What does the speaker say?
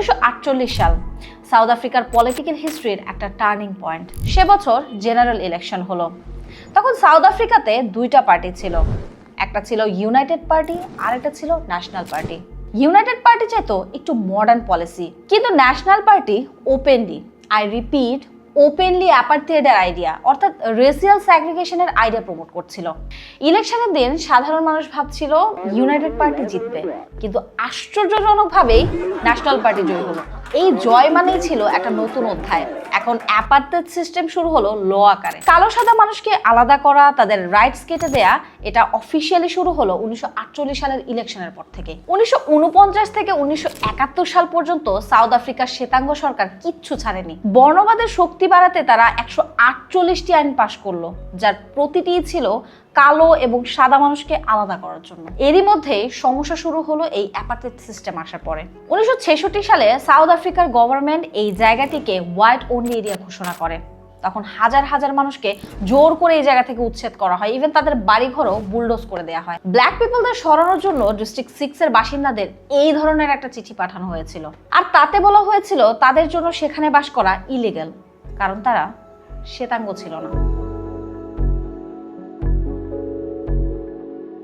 উনিশশো আটচল্লিশ সাল সাউথ আফ্রিকার পলিটিক্যাল হিস্ট্রির একটা টার্নিং পয়েন্ট। সে বছর জেনারেল ইলেকশন হলো। তখন সাউথ আফ্রিকাতে দুইটা পার্টি ছিল। একটা ছিল ইউনাইটেড পার্টি আর একটা ছিল ন্যাশনাল পার্টি। ইউনাইটেড পার্টি চাইতো একটু মডার্ন পলিসি কিন্তু National party openly I repeat openly অ্যাপার্থিয়েডের idea অর্থাৎ রেসিয়াল স্যাগ্রিগেশনের আইডিয়া প্রমোট করছিল। ইলেকশনের দিন সাধারণ মানুষ ভাবছিল ইউনাইটেড পার্টি জিতবে, কিন্তু আশ্চর্যজনকভাবেই ন্যাশনাল পার্টি জয় হলো। এই জয় মানেই ছিল একটা নতুন অধ্যায়। এখন অ্যাপার্থেড সিস্টেম শুরু হলো ল আকারে। কালো সাদা মানুষকে আলাদা করা, তাদের রাইটস কেটে দেয়া, এটা অফিসিয়ালি শুরু হলো উনিশশো আটচল্লিশ সালের ইলেকশনের পর থেকে। উনিশশো উনপঞ্চাশ থেকে উনিশশো একাত্তর সাল পর্যন্ত সাউথ আফ্রিকার শ্বেতাঙ্গ সরকার কিচ্ছু ছাড়েনি। বর্ণবাদের শক্তি বাড়াতে তারা একশো আটচল্লিশটি আইন পাশ করল, যার প্রতিটি ছিল কালো এবং সাদা মানুষকে আলাদা করার জন্য। এরই মধ্যে সমস্যা শুরু হলো এই অ্যাপার্থেড সিস্টেম আসার পরে। উনিশশো ছেষট্টি সালে সাউথ আফ্রিকার গভর্নমেন্ট এই জায়গাটিকে হোয়াইট অনলি এরিয়া ঘোষণা করে। তখন হাজার হাজার মানুষকে জোর করে এই জায়গা থেকে উচ্ছেদ করা হয়। ইভেন তাদের বাড়িঘরও বুলডোজ করে দেওয়া হয়। ব্ল্যাক পিপলদের সরানোর জন্য ডিস্ট্রিক্ট সিক্স এর বাসিন্দাদের এই ধরনের একটা চিঠি পাঠানো হয়েছিল। আর তাতে বলা হয়েছিল, তাদের জন্য সেখানে বাস করা ইলিগেল কারণ তারা শ্বেতাঙ্গ ছিল না।